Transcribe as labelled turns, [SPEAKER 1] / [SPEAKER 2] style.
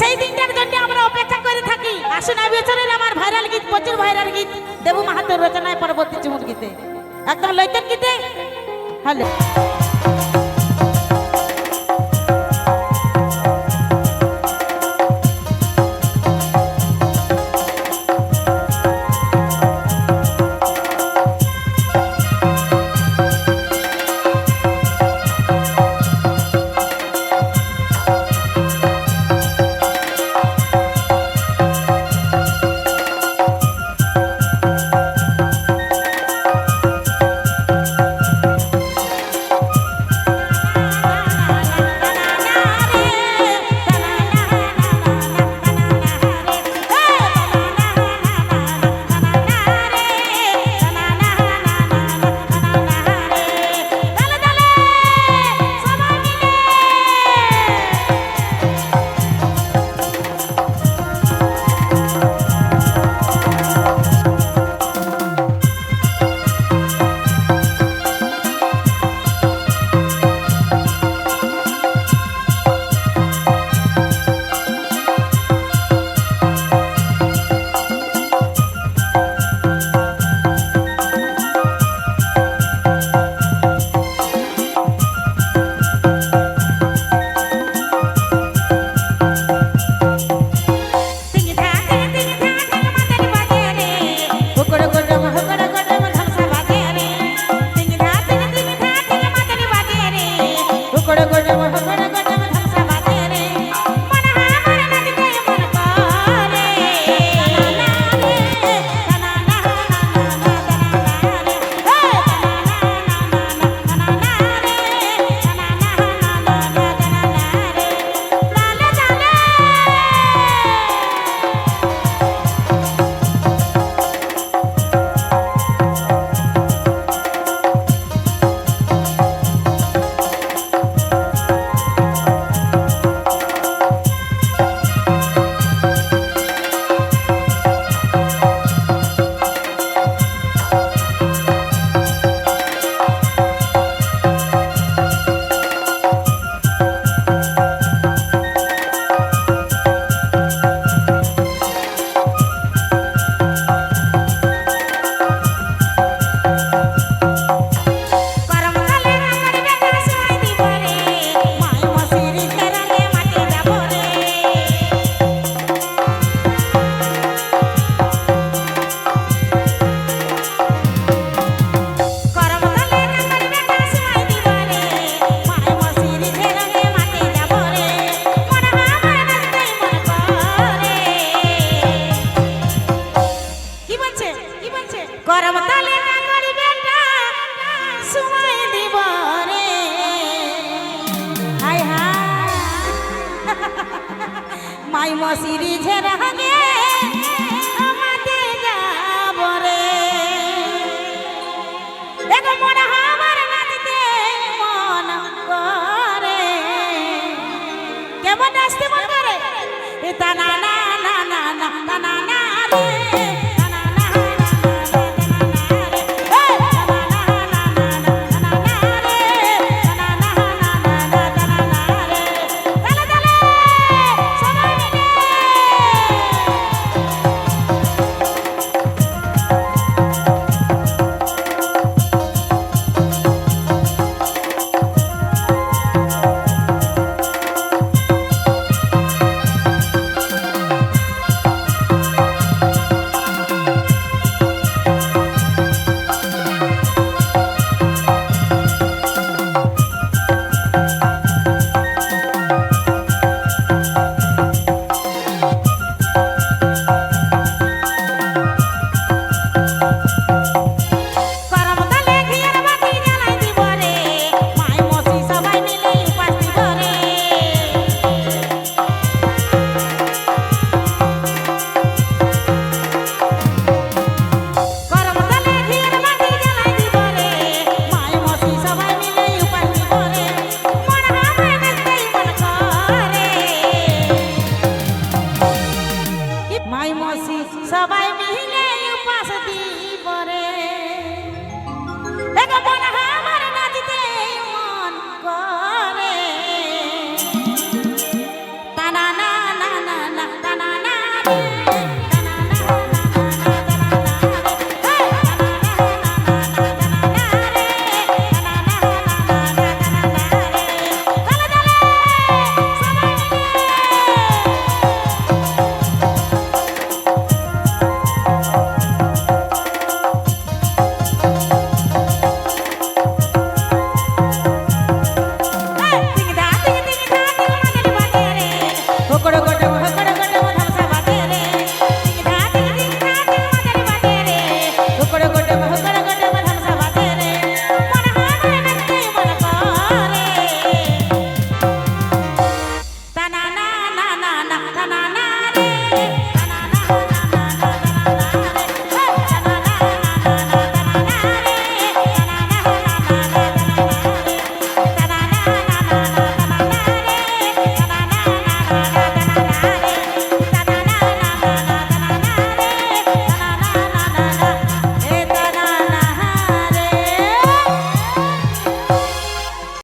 [SPEAKER 1] সেই দিনটার জন্য আমরা অপেক্ষা করে থাকি। আসুন আমি চলে আমার ভাইরাল গীত, প্রচুর ভাইরাল গীত। দেবু মাহাতোর রচনায় পরবর্তী চুমুর গীতে একদম লইতেন গীতে? হ্যালো গরম তালে রাঙর বেটা সময় দিব রে হাই হাই। মাই মসিরি ঝেরা গে আমাতে যাব রে দেখো মোরা হামার নাচতে মন করে। কেমন নাচতে মন করে? এটা নানা Vamos vai, vai, vai,